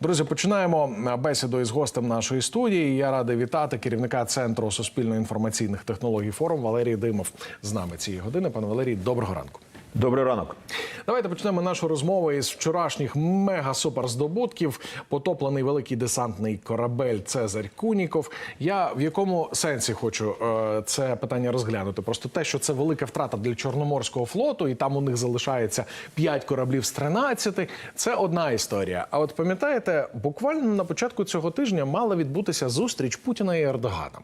Друзі, починаємо бесіду із гостем нашої студії. Я радий вітати керівника центру суспільно-інформаційних технологій форум Валерій Димов з нами цієї години. Пане Валерій, доброго ранку. Добрий ранок. Давайте почнемо нашу розмову із вчорашніх мега-суперздобутків. Потоплений великий десантний корабель Цезарь Куніков. Я в якому сенсі хочу е, це питання розглянути? Просто те, що це велика втрата для Чорноморського флоту, і там у них залишається 5 кораблів з 13, це одна історія. А от пам'ятаєте, буквально на початку цього тижня мала відбутися зустріч Путіна і Ердогана.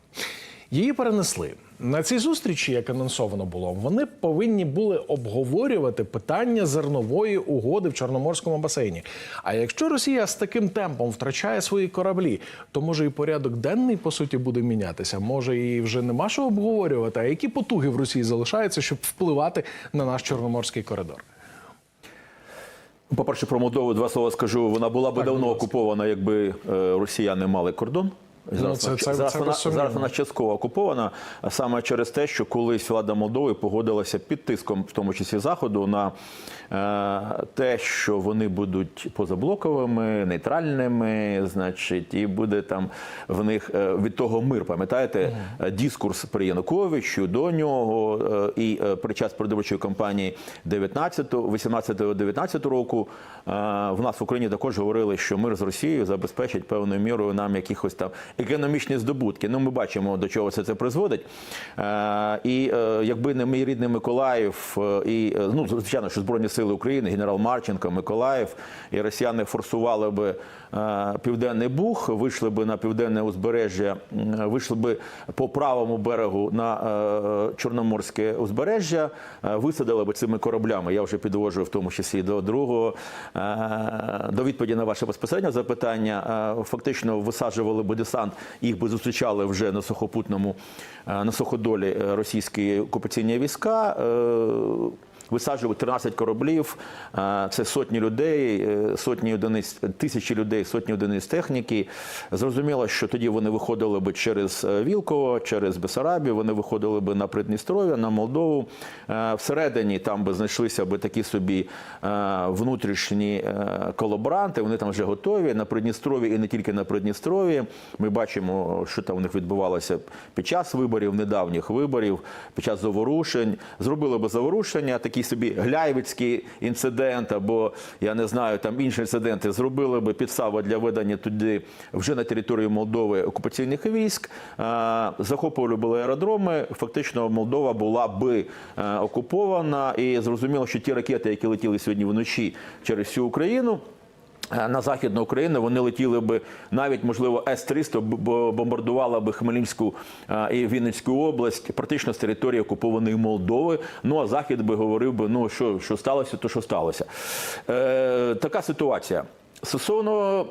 Її перенесли на цій зустрічі, як анонсовано було. Вони повинні були обговорювати питання зернової угоди в Чорноморському басейні. А якщо Росія з таким темпом втрачає свої кораблі, то може і порядок денний по суті буде мінятися. Може, і вже нема що обговорювати. А які потуги в Росії залишаються, щоб впливати на наш чорноморський коридор? По-перше, про Молдову два слова скажу. Вона була би Так, давно окупована, якби е, росіяни мали кордон. Зараз, Ну, це- це- зараз, це вона, зараз вона частково окупована саме через те, що колись влада Молдови погодилася під тиском, в тому числі заходу, на е, те, що вони будуть позаблоковими, нейтральними, значить, і буде там в них е, від того мир. Пам'ятаєте, Е, дискурс при Януковичу до нього е, і е, при час передвиборчої кампанії 19, 18-19 року е, в нас в Україні також говорили, що мир з Росією забезпечить певною мірою нам якихось там економічні здобутки. Ну, ми бачимо, до чого все це призводить. Е, І е, якби не мій рідний Миколаїв, е, і ну звичайно, що Збройні сили України, генерал Марченко, Миколаїв, і росіяни форсували би південний Буг, вийшли би на південне узбережжя, вийшли би по правому берегу на Чорноморське узбережжя, висадили би цими кораблями. Я вже підвожу в тому числі до другого до відповіді на ваше безпосереднє запитання. Фактично висаджували би десант, їх би зустрічали вже на сухопутному е, на суходолі е, російські окупаційні війська. Висаджували 13 кораблів, е, це сотні людей, е, сотні одиниць, тисячі людей, сотні одиниць техніки. Зрозуміло, що тоді вони виходили би через е, Вілково, через Бесарабію, вони виходили би на Придністров'я, на Молдову. Всередині там би знайшлися би такі собі внутрішні колаборанти. Вони там вже готові на Придністрові і не тільки на Придністрові. Ми бачимо, що там у них відбувалося під час виборів, недавніх виборів, під час заворушень. Зробили би заворушення, такий собі гляйвицький інцидент, або я не знаю, там інші інциденти. Зробили би підставу для ведення туди вже на території Молдови окупаційних військ. Захоплювали були аеродроми. Фактично, Молдова була би окупована, і зрозуміло, що ті ракети, які летіли сьогодні вночі через всю Україну. Е, На західну Україну вони летіли би навіть можливо С-300 б- б- бомбардувала би Хмельницьку е, і Вінницьку область, практично з території окупованої Молдови. Ну а захід би говорив би: ну що, що сталося, то що сталося. Е, така ситуація. Стосовно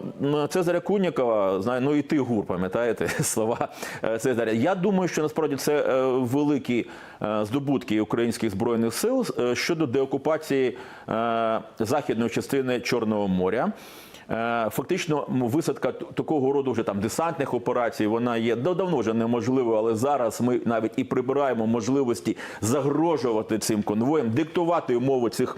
Цезаря Кунікова, знаю, ну і ти гур, пам'ятаєте слова е, Цезаря. Я думаю, що насправді це е, великі е, здобутки українських збройних сил щодо деокупації західної частини Чорного моря. Е, Фактично, висадка такого роду вже там десантних операцій, вона є да- давно вже неможливою, але зараз ми навіть і прибираємо можливості загрожувати цим конвоєм, диктувати умови цих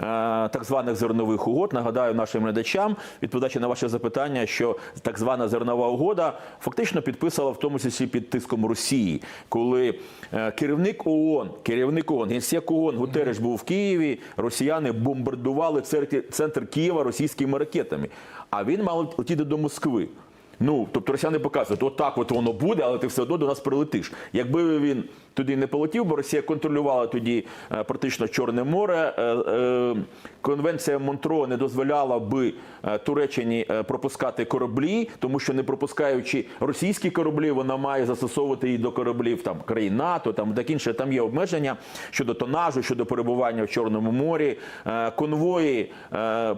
е, так званих зернових угод. Нагадаю нашим глядачам, відповідаючи на ваше запитання, що так звана зернова угода фактично підписала в тому числі під тиском Росії, коли е, керівник ООН, керівник ООН, генсек ООН Гутереш був в Києві, росіяни бомбардували центр Києва російськими ракетами. А він мав летіти до Москви. Ну, тобто росіяни показують, отак от воно буде, але ти все одно до нас прилетиш. Якби він туди не полетів, бо Росія контролювала тоді е, практично Чорне море. е, е, Конвенція Монтро не дозволяла би Туреччині пропускати кораблі, тому що не пропускаючи російські кораблі, вона має застосовувати її до кораблів там країн НАТО, там так інше. Там є обмеження щодо тонажу, щодо перебування в Чорному морі. Конвої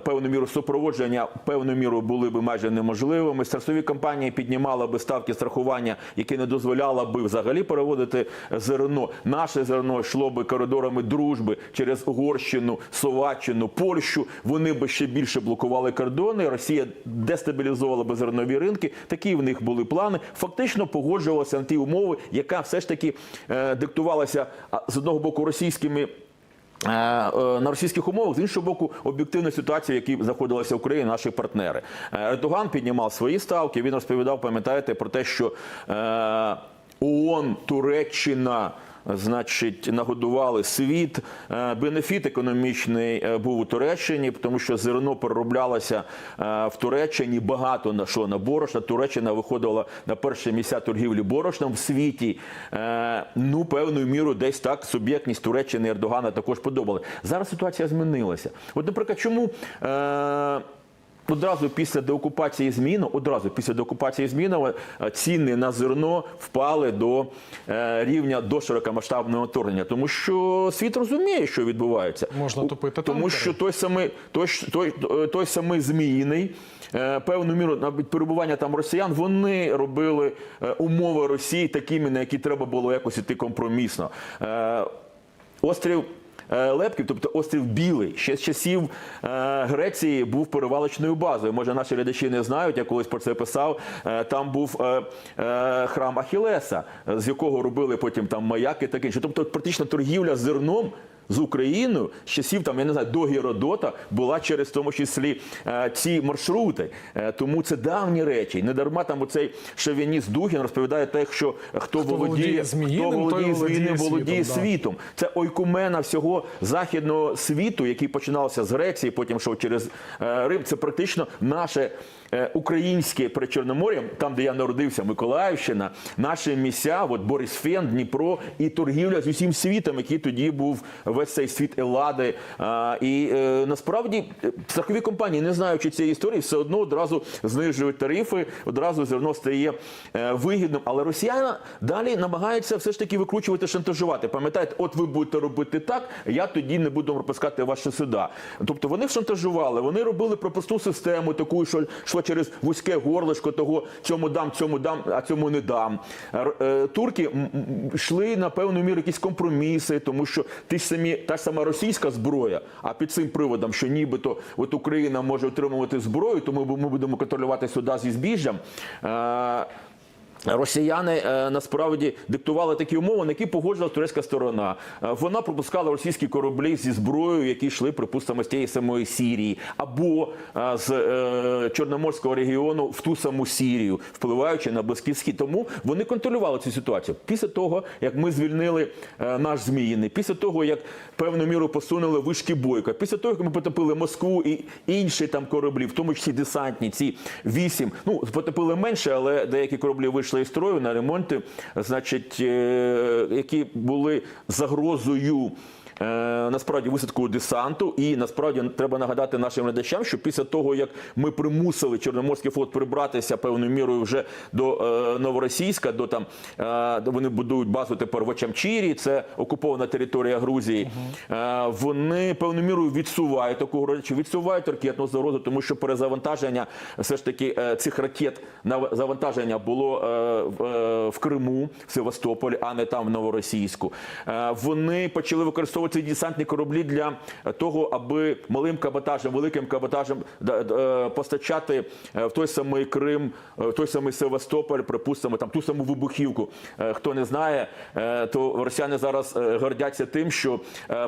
певну міру супроводження, певну міру були би майже неможливими. Страхові компанії піднімали би ставки страхування, які не дозволяла би взагалі переводити зерно. Наше зерно йшло би коридорами дружби через Угорщину, Словаччину, Польщу. Вони би ще більше блокували кордони. Росія дестабілізувала би зернові ринки. Такі в них були плани. Фактично погоджувалася на ті умови, яка все ж таки е, диктувалася з одного боку російськими е, е, На російських умовах з іншого боку, об'єктивна ситуація, в якій знаходилася Україна, наші партнери. Ердоган піднімав свої ставки. Він розповідав, пам'ятаєте, про те, що ООН, Туреччина. Значить, нагодували світ. Е, Бенефіт економічний е, був у Туреччині, тому що зерно перероблялося е, в Туреччині. Багато на що на борошна. Туреччина виходила на перше місця торгівлі борошном в світі. Ну, певною мірою, десь так суб'єктність Туреччини і Ердогана також подобали. Зараз ситуація змінилася. От, наприклад, чому. Одразу після деокупації зміну, одразу після деокупації зміну е, ціни на зерно впали до е, рівня до широкомасштабного вторгнення, тому що світ розуміє, що відбувається. Можна топити тому, танкери. що той самий той, той, той самий зміїний. е, Певну міру навіть перебування там росіян вони робили умови Росії такими, на які треба було якось іти компромісно. Острів Лепків, тобто острів Білий, ще з часів е, Греції був перевалочною базою. Може, наші глядачі не знають, я колись про це писав. Е, Там був е, е, храм Ахілеса, з якого робили потім там маяки таке інше. Тобто, практично торгівля зерном. З Україною з часів там я не знаю до Геродота була через тому числі е, ці маршрути. Е, тому це давні речі. Не дарма там оцей шовініст Дугін розповідає те, що хто, володіє, володіє Зміїним, хто володіє Зміїним, володіє світом, да. Це ойкумена всього західного світу, який починався з Греції, потім йшов через е, Рим. Це практично наше українське Причорномор'я, там, де я народився, Миколаївщина, наші місця, от Борисфен, Дніпро і торгівля з усім світом, який тоді був весь цей світ Елади. А, і е, насправді е, страхові компанії, не знаючи цієї історії, все одно одразу знижують тарифи, одразу зерно стає е, вигідним. Але росіяни далі намагаються все ж таки викручувати, шантажувати. Пам'ятаєте, от ви будете робити так, я тоді не буду пропускати ваші суда. Тобто вони шантажували, вони робили пропускну систему, таку, що йшло через вузьке горлишко, того цьому дам, цьому дам, а цьому не дам. Е, Турки йшли на певну міру якісь компроміси, тому що ті ж самі та ж сама російська зброя, а під цим приводом, що нібито от Україна може отримувати зброю, тому ми будемо контролювати сюди зі збіжжям. Росіяни е, насправді диктували такі умови, на які погоджувала турецька сторона. Е, вона пропускала російські кораблі зі зброєю, які йшли, припустимо, з тієї самої Сірії, або е, з Чорноморського регіону в ту саму Сірію, впливаючи на Близький Схід. Тому вони контролювали цю ситуацію. Після того, як ми звільнили наш Зміїний, після того, як певну міру посунули вишки бойка, після того, як ми потопили Москву і інші там кораблі, в тому числі десантні, ці вісім, ну потопили менше, але деякі кораблі вийшли із строю на ремонти, значить, е, які були загрозою. Е, Насправді висадку десанту, і насправді треба нагадати нашим глядачам, що після того як ми примусили Чорноморський флот прибратися певною мірою вже до е, Новоросійська, до там е, вони будують базу тепер в Очамчірі, це окупована територія Грузії. Е, вони певною мірою відсувають таку речі, відсувають ракетну загрозу, тому що перезавантаження все ж таки е, цих ракет на завантаження було е, в, е, в Криму, в Севастополі, а не там в Новоросійську. Е, Вони почали використовувати ці десантні кораблі для того, аби малим каботажем, великим каботажем е, постачати е, в той самий Крим, е, в той самий Севастополь, припустимо, там ту саму вибухівку. Хто не знає, то росіяни зараз гордяться тим, що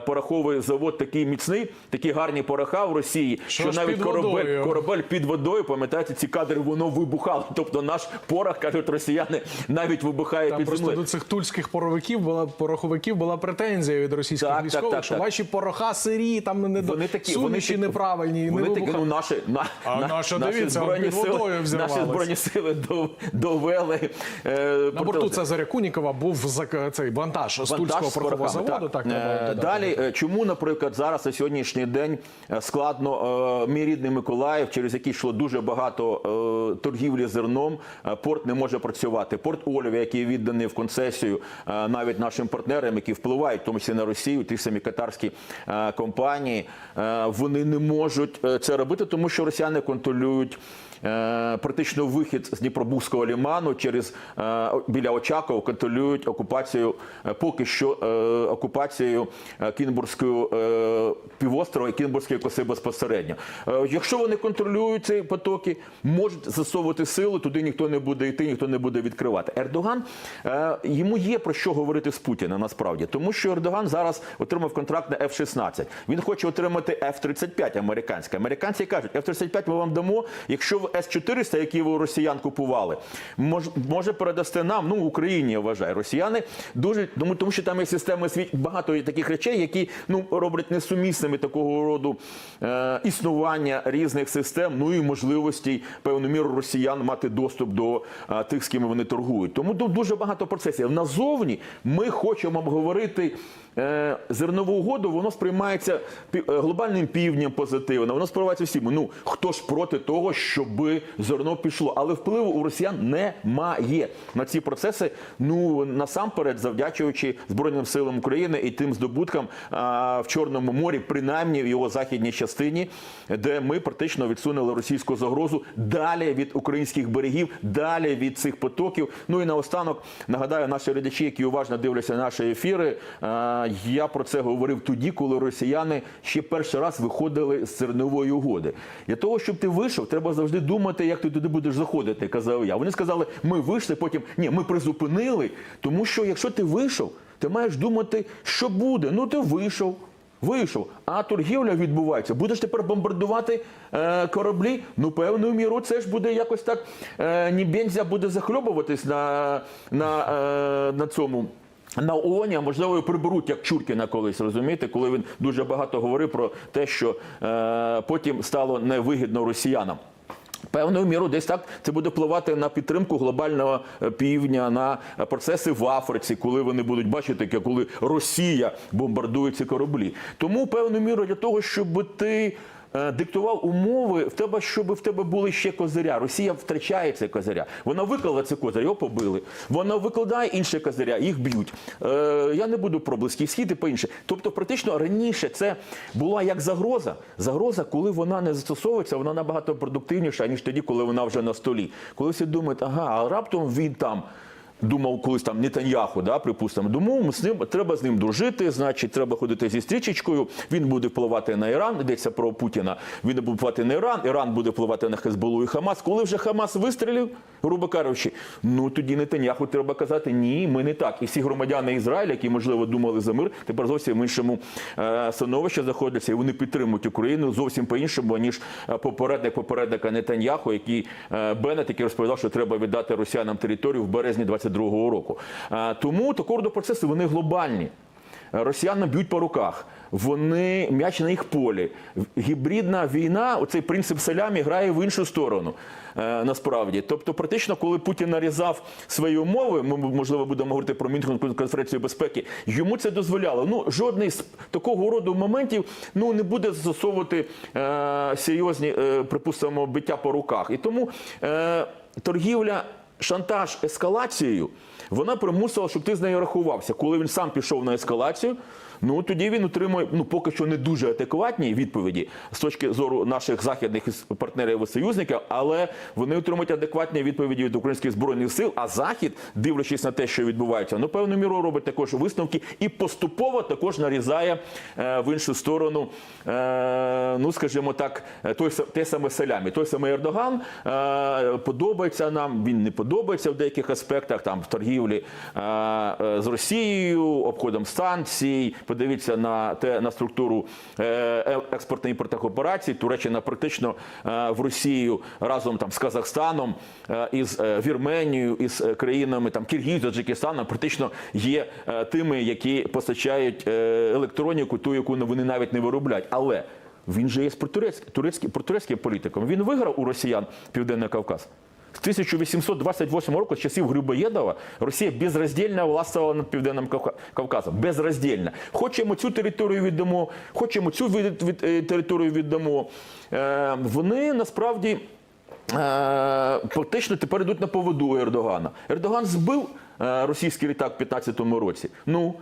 пороховий завод такий міцний, такі гарні пороха в Росії, Що що, навіть корабель, корабель під водою, пам'ятаєте, ці кадри воно вибухало. Тобто наш порох, кажуть росіяни, навіть вибухає Там під просто до цих тульських поровиків була пороховиків була претензія від російських так, військових, так, що так. ваші пороха сирі, там не до Вони такі, суміші вони неправильні. Вони не такі, ну наші, на, А на- наша, наші дивіться, збройні сили, наші збройні сили довели. Е, На борту Цезаря Кунікова був зак- цей вантаж з тульського порохового заводу. так. Так, Е, додати. Далі, е, чому, наприклад, зараз на сьогоднішній день е, складно е, мій рідний Миколаїв, через який йшло дуже багато е, торгівлі зерном, е, порт не може працювати. Порт Ольві, який відданий в концесію е, навіть нашим партнерам, які впливають, в тому числі на Росію, ті самі катарські е, компанії, е, вони не можуть е, це робити, тому що росіяни контролюють практично вихід з Дніпробузького ліману через е, біля Очакова контролюють окупацію е, поки що е, окупацією е, Кінбурзького е, півострова і Кінбурзької коси безпосередньо. Е, якщо вони контролюють ці потоки, можуть засовувати сили, туди ніхто не буде йти, ніхто не буде відкривати. Ердоган е, йому є про що говорити з Путіна насправді, тому що Ердоган зараз отримав контракт на F-16. Він хоче отримати F-35 американське. Американці кажуть, F-35 ми вам дамо, якщо ви С-400, які у росіян купували, мож, може передасте нам, ну Україні, я вважаю. Росіяни дуже тому, тому що там є системи світ багато таких речей, які ну роблять несумісними такого роду е, існування різних систем, ну і можливостей певну міру росіян мати доступ до е, тих, з ким вони торгують. Тому дуже багато процесів. Назовні ми хочемо обговорити. Е, Зернову угоду воно сприймається е, глобальним півдням позитивно. Воно сприймається всім. Ну хто ж проти того, щоб зерно пішло, але впливу у росіян немає на ці процеси. Ну насамперед, завдячуючи збройним силам України і тим здобуткам а, в Чорному морі, принаймні в його західній частині, де ми практично відсунули російську загрозу далі від українських берегів, далі від цих потоків. Ну і наостанок нагадаю, наші глядачі, які уважно дивляться наші ефіри. а, Я про це говорив тоді, коли росіяни ще перший раз виходили з зернової угоди. Для того, щоб ти вийшов, треба завжди думати, як ти туди будеш заходити. Казав я. Вони сказали, ми вийшли, потім ні, ми призупинили, тому що якщо ти вийшов, ти маєш думати, що буде. Ну ти вийшов. Вийшов, а торгівля відбувається. Будеш тепер бомбардувати е, кораблі. Ну, певною мірою це ж буде якось так. Е, Нібензя буде захльобуватись на, на, е, на цьому. На ООНі, а можливо, і приберуть як Чуркіна колись, розумієте, коли він дуже багато говорив про те, що е, потім стало невигідно росіянам. Певною мірою десь так це буде впливати на підтримку глобального е, півдня, на е, процеси в Африці, коли вони будуть бачити, коли Росія бомбардує ці кораблі. Тому певною мірою для того, щоб ти. Е, Диктував умови в тебе, щоб в тебе були ще козиря. Росія втрачає цей козиря. Вона виклала цей козир, його побили. Вона викладає інше козиря, їх б'ють. Е, я не буду про близький схід і по інше. Тобто, практично раніше це була як загроза. Загроза, коли вона не застосовується, вона набагато продуктивніша, ніж тоді, коли вона вже на столі. Коли всі думають, ага, а раптом він там. Думав колись там Нетаньяху, да, припустимо, думав, з ним треба з ним дружити, значить, треба ходити зі стрічечкою. Він буде впливати на Іран. Йдеться про Путіна. Він буде впливати на Іран, Іран буде впливати на Хезболу і Хамас. Коли вже Хамас вистрілив, грубо кажучи, ну тоді Нетаньяху треба казати, ні, ми не так. І всі громадяни Ізраїля, які можливо думали за мир, тепер зовсім в іншому е, становищі знаходяться, і вони підтримують Україну зовсім по-іншому, ніж е, попередник попередника Нетаньяху, який е, Беннет, який розповідав, що треба віддати росіянам територію в березні 22-го року. Е, Тому роду вони глобальні. Росіяни б'ють по руках, вони м'яч на їх полі. Гібридна війна, оцей принцип селямі грає в іншу сторону. е, Насправді, тобто, практично, коли Путін нарізав свої умови, ми можливо будемо говорити про Мюнхенську конференцію безпеки. Йому це дозволяло. Ну жодний з такого роду моментів ну не буде застосовувати е, серйозні, е, припустимо, биття по руках. І тому е, торгівля, шантаж ескалацією. Вона примусила, щоб ти з нею рахувався. Коли він сам пішов на ескалацію, ну тоді він отримує ну поки що не дуже адекватні відповіді з точки зору наших західних партнерів і союзників, але вони отримують адекватні відповіді від українських збройних сил. А захід, дивлячись на те, що відбувається, ну певну міру робить також висновки і поступово також нарізає е, в іншу сторону. Е, ну скажімо так, той те саме селямі, той самий Ердоган е, подобається нам. Він не подобається в деяких аспектах там в торгівлі е, е, з Росією, обходом станцій. Подивіться на те на структуру е, е, експортно-імпортних операцій. Туреччина практично в Росію разом там з Казахстаном, із Вірменією, із країнами там Киргіз, Таджикистаном практично є тими, які постачають електроніку, ту, яку вони навіть не виробляють. Але він же є турецьким, турецьким, турецьким політиком. Він виграв у росіян Південний Кавказ. З 1828 року, з часів Грибоєдова, Росія безроздільно властвувала над Південним Кавказом. Безроздільно. Хочемо цю територію віддамо, хочемо цю від, від, е, територію віддамо. Е, вони насправді е, фактично тепер йдуть на поводу Ердогана. Ердоган збив е, російський літак в 2015 році. Ну,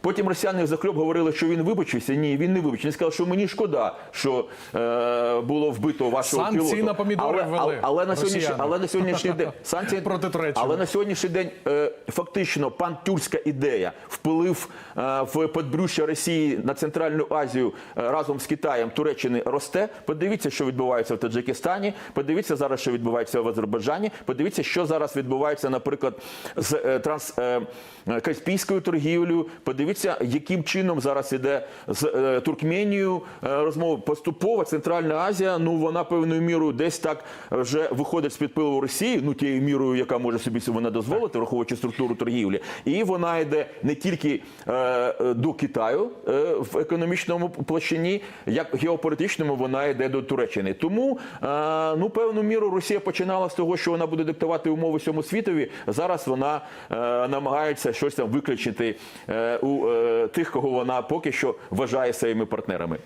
Потім росіяни захльоп говорили, що він вибачився. Ні, він не вибачився. Він сказав, що мені шкода, що е, було вбито вашого Санкції пілота. на помідори але, ввели але, але на сьогоднішній, але на сьогоднішній день санкції Проти Туреччини. Але на сьогоднішній день е, фактично пантюркська ідея, вплив е, в подбрюшя Росії на Центральну Азію е, разом з Китаєм Туреччини росте. Подивіться, що відбувається в Таджикистані. Подивіться зараз, що відбувається в Азербайджані. Подивіться, що зараз відбувається, наприклад, з е, транс е, е, Каспійською торгівлею. Подивіться, яким чином зараз іде з е, Туркменією е, розмова. Поступово Центральна Азія, ну вона певною мірою десь так вже виходить з під пилу Росії, ну тією мірою, яка може собі вона дозволити, враховуючи структуру торгівлі, і вона йде не тільки е, до Китаю е, в економічному площині, як геополітичному вона йде до Туреччини. Тому е, ну певну міру Росія починала з того, що вона буде диктувати умови всьому світові. Зараз вона е, намагається щось там виключити е, е, тих, кого вона поки що вважає своїми партнерами.